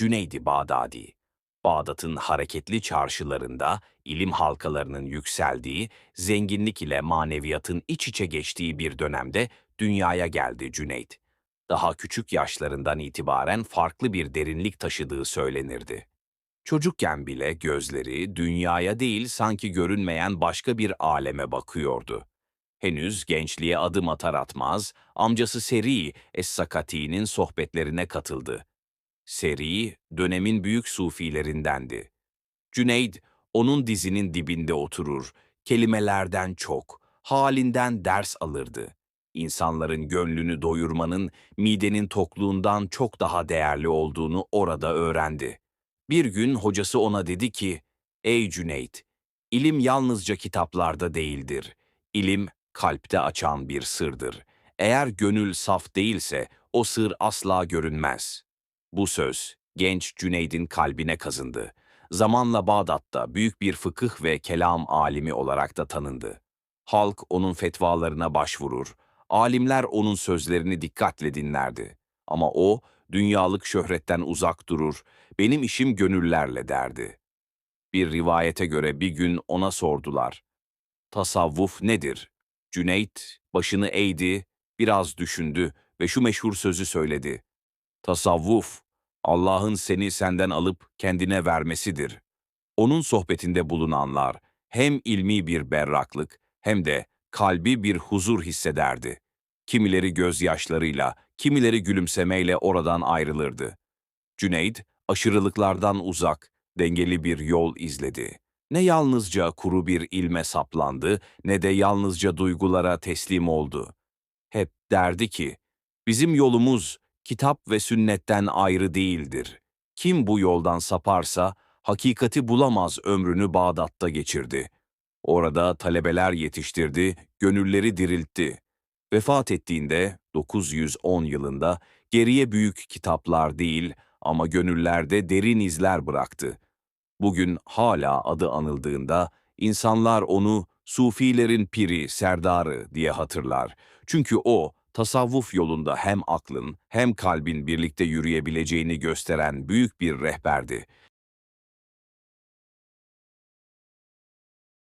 Cüneydi Bağdadi. Bağdat'ın hareketli çarşılarında ilim halkalarının yükseldiği, zenginlik ile maneviyatın iç içe geçtiği bir dönemde dünyaya geldi Cüneyd. Daha küçük yaşlarından itibaren farklı bir derinlik taşıdığı söylenirdi. Çocukken bile gözleri dünyaya değil sanki görünmeyen başka bir aleme bakıyordu. Henüz gençliğe adım atar atmaz, amcası Seri Es-Sakati'nin sohbetlerine katıldı. Seri, dönemin büyük sufilerindendi. Cüneyd, onun dizinin dibinde oturur, kelimelerden çok, halinden ders alırdı. İnsanların gönlünü doyurmanın, midenin tokluğundan çok daha değerli olduğunu orada öğrendi. Bir gün hocası ona dedi ki, Ey Cüneyt, ilim yalnızca kitaplarda değildir. İlim, kalpte açan bir sırdır. Eğer gönül saf değilse, o sır asla görünmez. Bu söz, genç Cüneyd'in kalbine kazındı. Zamanla Bağdat'ta büyük bir fıkıh ve kelam alimi olarak da tanındı. Halk onun fetvalarına başvurur, alimler onun sözlerini dikkatle dinlerdi. Ama o, dünyalık şöhretten uzak durur, benim işim gönüllerle derdi. Bir rivayete göre bir gün ona sordular. Tasavvuf nedir? Cüneyt başını eğdi, biraz düşündü ve şu meşhur sözü söyledi. Tasavvuf, Allah'ın seni senden alıp kendine vermesidir. Onun sohbetinde bulunanlar hem ilmi bir berraklık hem de kalbi bir huzur hissederdi. Kimileri gözyaşlarıyla, kimileri gülümsemeyle oradan ayrılırdı. Cüneyd, aşırılıklardan uzak, dengeli bir yol izledi. Ne yalnızca kuru bir ilme saplandı, ne de yalnızca duygulara teslim oldu. Hep derdi ki, bizim yolumuz kitap ve sünnetten ayrı değildir. Kim bu yoldan saparsa, hakikati bulamaz ömrünü Bağdat'ta geçirdi. Orada talebeler yetiştirdi, gönülleri diriltti. Vefat ettiğinde 910 yılında geriye büyük kitaplar değil ama gönüllerde derin izler bıraktı. Bugün hala adı anıldığında insanlar onu Sufilerin piri, serdarı diye hatırlar. Çünkü o tasavvuf yolunda hem aklın hem kalbin birlikte yürüyebileceğini gösteren büyük bir rehberdi.